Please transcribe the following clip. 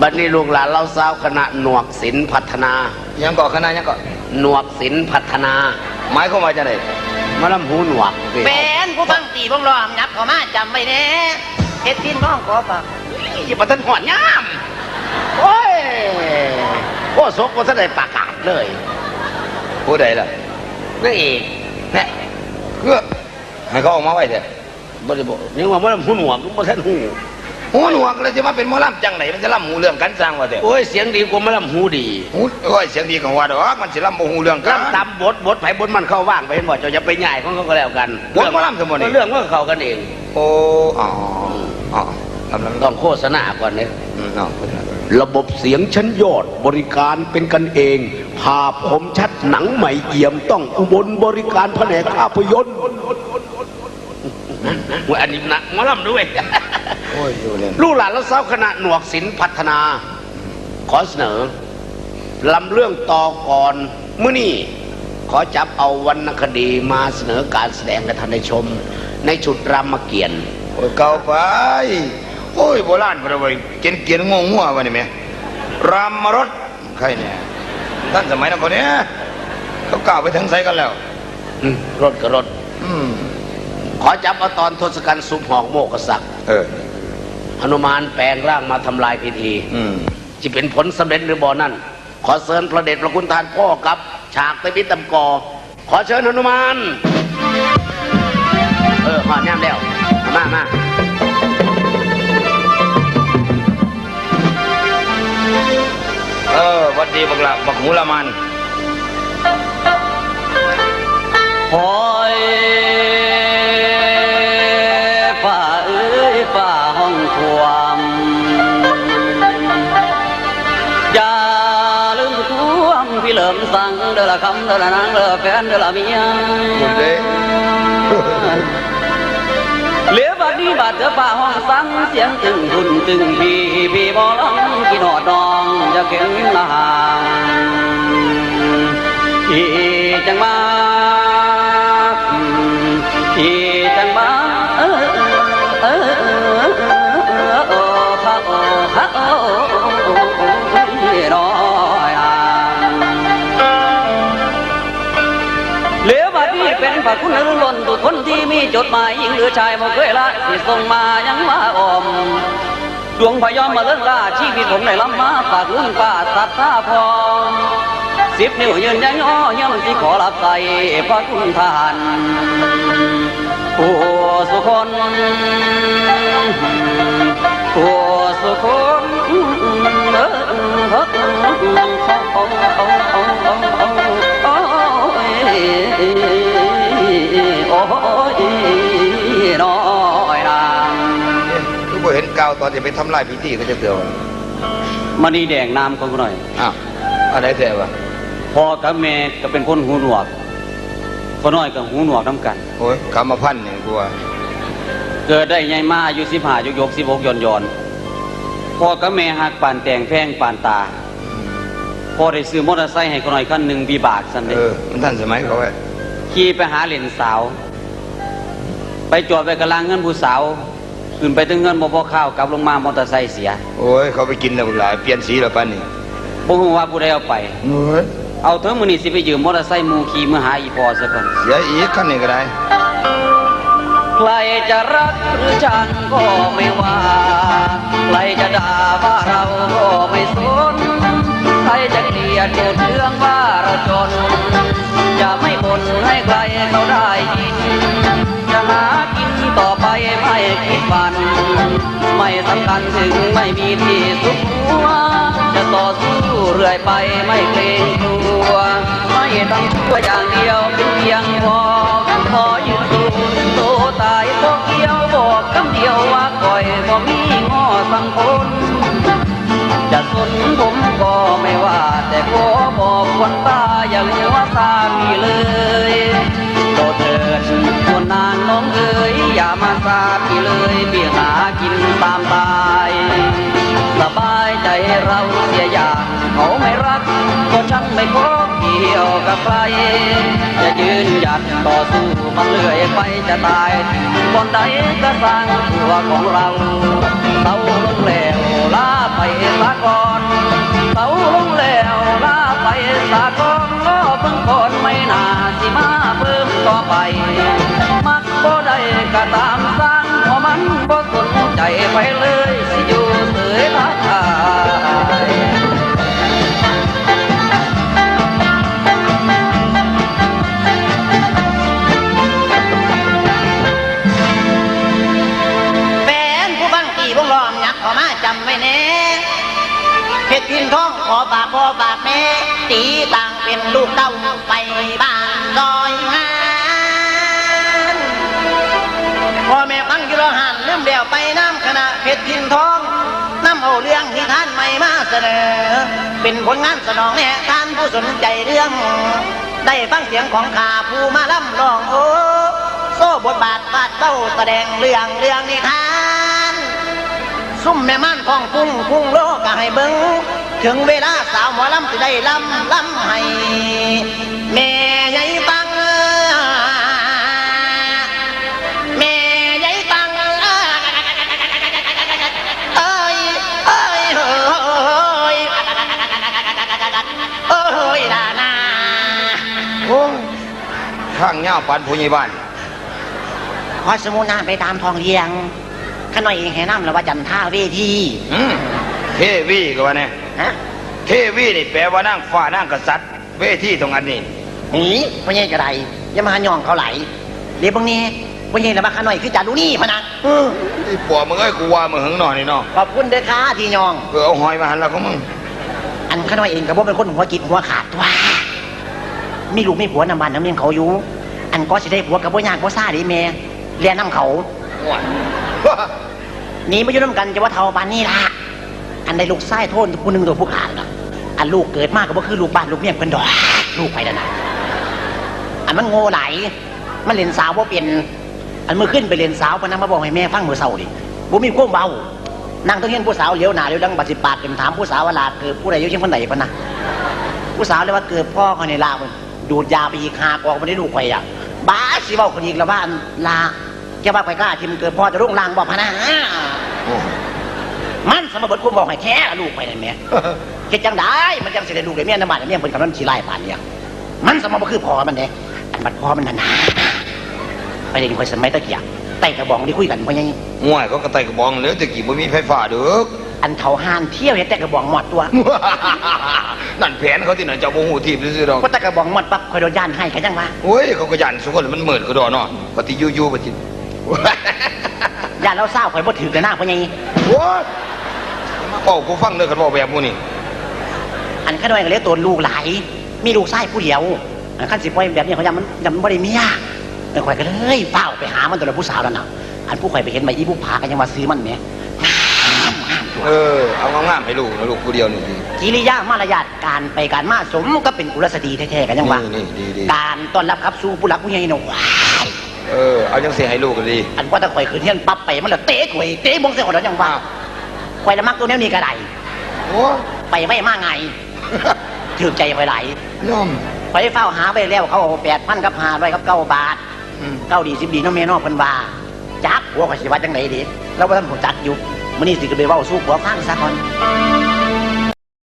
บัดนี้ลูกหลานเราสาวคณะหนวกศิลป์พัฒนา ยังเกาะคณะยังเกาะหนวกศิลป์พัฒนาหมายความว่าจะไหนมาลำหูหนวกสิเป็นผู้ฟังตีพงรอมยับเข้ามาจำไว้แน่เฮ็ดพินน้องขอฝากอย่ามาทันหอนย่ามโอ้ยโอ้สกว่าท่านได้ประกาศเลยผู้ใดล่ะนั่นเองเนี่ยคือให้เขาออกมาไว้เถอะบริบอกยังว่ามาลำหูหนวกมาท่านหู หูหนวกเลยจะมาเป็นหมอลำจังไหนมันจะล่ำหูเรื่องกันสร้างว่าเถอะโอ้ยเสียงดีกว่ามาลำหูดีหูโอ้ยเสียงดีของว่าดอกมันสิล่ำบ่หูเรื่องกันลำตามบทบทไผ่บทมันเข้าว่างไปเห็นบ่เจ้าอย่าไปใหญ่ของเขาก็แล้วกันบทหมอลำสมมุตินี่เรื่องว่าเขากันเอง โอ้อ๋ออ๋อลำลำต้องโฆษณาก่อนเนี่ยอืมเนาะระบบเสียงชั้นยอดบริการเป็นกันเอง ภาพคมชัดหนังใหม่เอี่ยมต้องอุบลบริการแผนกภาพยนตร์ ว่าอันนี้หนักหมาล่ำด้วยโอ้ยอยู่เลยลูกหลานและสาวคณะหนวกศิลป์พัฒนา ขอเสนอลำเรื่องต่อก่อนเมื่อนี้ขอจับเอาวรรณคดีมาเสนอการแสดงให้ท่านได้ชม ในชุดรามเกียรติ์โอ้ยเก่าไป โอ้ยโบราณพระเว้ยเกียนเกียนงงงัววะนี่แม่รามรถใครเนี่ยท่านสมัยนั้นคนเนี้ยเขากล่าวไปถึงไสกันแล้ว อืมรถกับรถ อืม ขอจับเอาตอนทศกัณฐ์สุมหอกโมกษักดิ์เออหนุมานแปลงร่างมาทำลายพิธีอืมจะเป็นผลสำเร็จหรือบ่นั่น ขอเชิญพระเดชพระคุณทานพ่อกับ ฉากตะบิดตำกอ ขอเชิญหนุมาน เออหอดย่ำแล้วมามาเออหวัดดีบักละบักหูละมัน สั่งเดอละคำเดอละนางเดอละแฟนเดอละเมียหมดเลยเหลือบัดนี้บาดเธอฝ่าห้องสั่งเสียงตึงทุนตึงพี่พี่บอลำกินหอดดองจะเก่งละห่างพี่จังมาพี่จังมาเออเออเออ พระคุณรุ่นล้นทุกคนที่มีจดหมายหญิงหรือชายบ่เคยละที่ส่งมายังมาออมดวงพยอมมาเรื่องล่าชีวิตผมได้ล้ำมาฝากลุงป้าสัตตาพรสิบนิ้วยืนยันย่อย่ำที่ขอรับใส่พระคุณทานผู้สุคนผู้สุคน ตอนจะไปทำลายพิธีก็จะเตือนมานีแดงน้ำของกูหน่อย อ้าวอะไรแท้วะพ่อกับแม่ก็เป็นคนหูหนวกคนน้อยกับหูหนวกน้ำกันโอ้ยกรรมพันธุ์นี่กูว่าเกิดได้ใหญ่มาอายุสิบห้ายกยกสิบหกยอนยอนพ่อกับแม่หักปานแต่งแพงปานตาพ่อได้ซื้อมอเตอร์ไซค์ให้คนน้อยคันหนึ่งปีบากสันเด็เออมันท่านสมัยเขาไว้ขี่ไปหาเหรนสาว ไปจอดไปกำลังเงินผู้สาว ขึ้นไปถึงเงินบ่พอข้าวกลับลงมามอเตอร์ไซค์เสียโอ้ย เขาไปกินแล้วหลาย เปลี่ยนสีแล้วปานนี่บ่ฮู้ว่าผู้ใดเอาไปโอ้ยเอาเถอะมื้อนี้สิไปยืมมอเตอร์ไซค์หมู่ขี่มือหาอีพอซะก่อน เสียอีกขั้นนี้ก็ได้ ใครจะรักหรือชังก็ไม่ว่า ใครจะด่าว่าเราก็ไม่สน ใครจะเกลียดโกรธเรื่องว่าเราจน จะไม่บ่นให้ใครเขาได้ ไปไม่คิดวัน ไม่สำคัญถึงไม่มีที่สุขหัวจะต่อสู้เรื่อยไปไม่เกรงกลัว ไม่ต้องตัวอย่างเดียวเป็นเพียงพอขออยู่ดูโตตายพวกเกียวบอกคำเดียวว่าก่อยก็มี อย่ามาซาพี่เลยเบี่ยงหากินตามตาย สบายใจเราเสียอย่างเขาไม่รัก ก็ช่างไม่ขอเกี่ยวกับใคร จะยืนหยัดต่อสู้มันเลื่อยไปจะตายบนใดก็สร้างตัวของเราเต้าลงแล้วลาไปสะก่อนเสาลงแล้วลาไปสะก่อนรอเพิ่งก่อนไม่น่าสิมาเพิ่มต่อไป ก็ตามสร้างเพราะมันบ่สนใจไปเลยสิอยู่เสยทักทายแฟนผู้บังตีวงล้อมยักเข้ามาจำไว้แน่เพชรพินทองขอฝากพ่อฝากแม่ตีต่างเป็นลูกเต้าไปบ้านซอยงา ฟังกิโลหันลืมเดียวไปน้ำคณะเพชรพินทองน้ำเอาเรื่องที่ท่านไม่มาเสนอ เป็นผลงานสนองแน่ท่านผู้สนใจเรื่อง ได้ฟังเสียงของข้าผู้มาล่ำรองโอ้โซ่บทบาทฟาดเต้าแสดงเรื่องเรื่องนิทาน ซุ่มแม่ม่านของกุ้งกุ้งโลกก็ให้เบิ้งถึงเวลาสาวหมอลำจะได้ลำลำให้แม่ใหญ่ งเงาปันผู้ใหญ่บ้านพอสมุนาไปตามทองเลียงข้าน้อยเองแห่น้ำแล้วว่าจันท่าเวทีอืมเทวีก็ว่าเนี่ยฮะเทวีนี่แปลว่านั่งฟ้านั่งกษัตริย์ เวทีตรงอันนี้หนีพ่อใหญ่กระไดอย่ามาย่องเขาไหลเดี๋ยวบางนี้พ่อใหญ่ละมาข้าน้อยคือจารุนี่พะนะเออไอ้ปัวมึงเอ้ยกูว่ามึงหึงหน่อยนี่เนาะขอบคุณเด้อค่ะที่ย่องเออเอาหอยมาหันแล้วของมึงอันข้าน้อยเองกับว่าเป็นคนหัวกินหัวขาดตัวมีลูกมีผัวนำบ้านน้ำเลี้ยงเขาอยู่ อันก็สิได้ผัวกับพ่อยากพ่อซ่าดิแม่เรียนน้ำเขาหนีมาอยู่น้ำกันจะว่าเท่าปานนี่ละอันใดลูกไส้โทษผู้หนึ่งตัวผู้ขาดนะอันลูกเกิดมากก็บ่คือลูกบ้านลูกเมียเพิ่นดอกลูกไปแล้วนะอันมันโง่ไหลายมันเล่นสาวบ่เป็นอันเมื่อขึ้นไปเล่นสาวพนังมาบอกให้แม่ฟังเมื่อเช้าดิบ่มีความเบานั่งต้องเห็นผู้สาวเหลียวหน้าเหลียวดังบัดสิปากเป็นถามผู้สาวว่าลาเกิดผู้ใดอยู่เชียงคนไหนพะนะผู้สาวเลยว่าเกิดพ่อเขาในลาเพิ่นดูดยาไปอีกหากอกบ่ได้ลูกข่อยอะ บ้าสิเว้าคนอีกแล้วว่าอันลาแกว่าข่อยกล้าทิมเกิดพ่อจะรุ่งลางบ่พะนะโอ้มันสมบัติคุณบอกให้แค่ลูกไปนั่นแหม่เฮ็ดจังได้มันจังสิได้ลูกได้เมียน้ำบ้านน้ำเมียเพิ่นกำลังสิไล่ผ่านเนี่ยมันสมบัติคือพ่อมันเด้อันบัดพ่อมันนั่นนะไปเรียนคอยสมัยตะเกียบไต่กระบองที่คุยกันเพราะยังง่วยเขาก็ไต่กระบองเลยแต่กี่บ่มีไฟฟ้าเด้อ อันเขาหานเที่ยวเฮ็ดแต่กระบองหมดตัวนั่นแผนเขาที่ไหนเจ้าโมโหทีบซื่อๆดอกก็แต่กระบองหมดปั๊บคอยโดนย่านให้กันยังวะโอ้ยเขาก็ยันสุกคนมันเหมือนกระดอเนาะปฏิยูยูปฏิย่านเราเศร้าคอยบ่ถือกันหน้าเพราะยังโอ้ยเป่ากูฟังเด้อกันบอกแบบมูนี่อันข้าน้อยก็เลยตัวลูกหลาย มีลูกชายผู้เดียวอันขั้นสิปล่อยแบบนี้เขายังมันยังบ่ได้เมียเออข่อยก็เลยเฝ้าวไปหามันตัวละผู้สาวนั่นน่ะอันผู้ข่อยไปเห็นมาอีผู้พากันยังมาซื้อมันแหมงามงามตัว เออ เอางามๆให้ลูกนะลูกกูเดียวนี่ดี กิริยามารยาทการไปการมาสมก็เป็นกุลสตรีแท้ๆกันยังว่านี่นี่ดีการต้อนรับครับสู่ผู้หลักผู้ใหญ่หนว้ายๆเออ เอาจังเสียให้ลูกกันดี อันว่าถ้าข่อยคืนเฮียนปั๊บไปมันละเตะข่อยเตะบงเสียคนนั้นยังว่าข่อยละมักตัวแนวนี้ก็ได้โอ้ยไปไว้มาไงถือใจข่อยไหลายย่อม ข่อยเฝ้าหาไปแล้วเขาแปดพันกับห้าร้อยกับเก้าบาทอืมเก้าดีสิบดีเน้องเมยเนอกเพิ่นว่าจักหัวข่อยสิว่าจังไหนดีแล้วว่าท่านผมจัดอยู่ มันนี่สิก็ไปเว้าสู้ผัวฟังซะก่อน